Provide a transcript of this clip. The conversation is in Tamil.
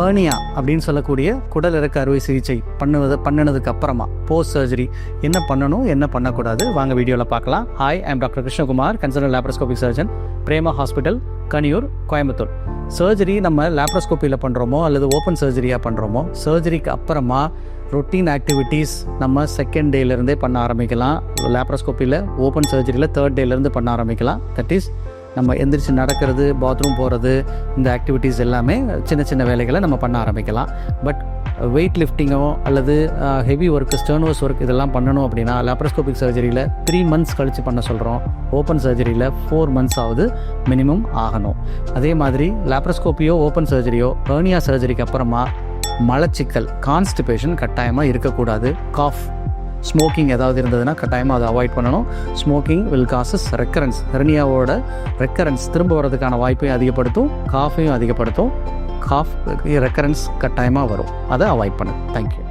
ஹர்னியா அப்படின்னு சொல்லக்கூடிய குடல் இறக்க அறுவை சிகிச்சை பண்ணுவது பண்ணினதுக்கு அப்புறமா போஸ்ட் சர்ஜரி என்ன பண்ணணும் என்ன பண்ணக்கூடாது? வாங்க வீடியோவில் பார்க்கலாம். Hi I'm doctor Krishnakumar consultant laparoscopic surgeon Prema hospital Kaniyur Coimbatore. Surgery நம்ம லேப்ரோஸ்கோப்பியில் பண்ணுறோமோ அல்லது ஓப்பன் சர்ஜரியாக பண்ணுறோமோ சர்ஜரிக்கு அப்புறமா ரொட்டீன் ஆக்டிவிட்டீஸ் நம்ம செகண்ட் டேலேருந்தே பண்ண ஆரம்பிக்கலாம். லேப்ரோஸ்கோப்பியில் ஓப்பன் சர்ஜரியில் தேர்ட் டேலேருந்து பண்ண ஆரம்பிக்கலாம். தட் இஸ் நம்ம எந்திரிச்சு நடக்கிறது பாத்ரூம் போகிறது இந்த ஆக்டிவிட்டீஸ் எல்லாமே சின்ன சின்ன வேலைகளை நம்ம பண்ண ஆரம்பிக்கலாம். பட் வெயிட் லிஃப்டிங்கோ அல்லது ஹெவி ஒர்க்கு ஸ்டர்னோஸ் ஒர்க் இதெல்லாம் பண்ணணும் அப்படின்னா லாப்ரோஸ்கோபிக் சர்ஜரியில் த்ரீ மந்த்ஸ் கழித்து பண்ண சொல்கிறோம் ஓப்பன் சர்ஜரியில் ஃபோர் மந்த்ஸ் ஆகுது மினிமம் ஆகணும். அதே மாதிரி லாப்ரோஸ்கோப்பியோ ஓப்பன் சர்ஜரியோ ஏர்னியா சர்ஜரிக்கு அப்புறமா மலச்சிக்கல் கான்ஸ்டிபேஷன் கட்டாயமாக இருக்கக்கூடாது. காஃப் ஸ்மோக்கிங் ஏதாவது இருந்ததுன்னா கட்டாயமாக அதை அவாய்ட் பண்ணணும். ஸ்மோக்கிங் வில் காசஸ் ரெக்கரன்ஸ் ஹெர்னியாவோட ரெக்கரன்ஸ் திரும்ப வரதுக்கான வாய்ப்பையும் அதிகப்படுத்தும் காஃபையும் அதிகப்படுத்தும். காஃப் ரெக்கரன்ஸ் கட்டாயமாக வரும். அதை அவாய்ட் பண்ணு. தேங்க்யூ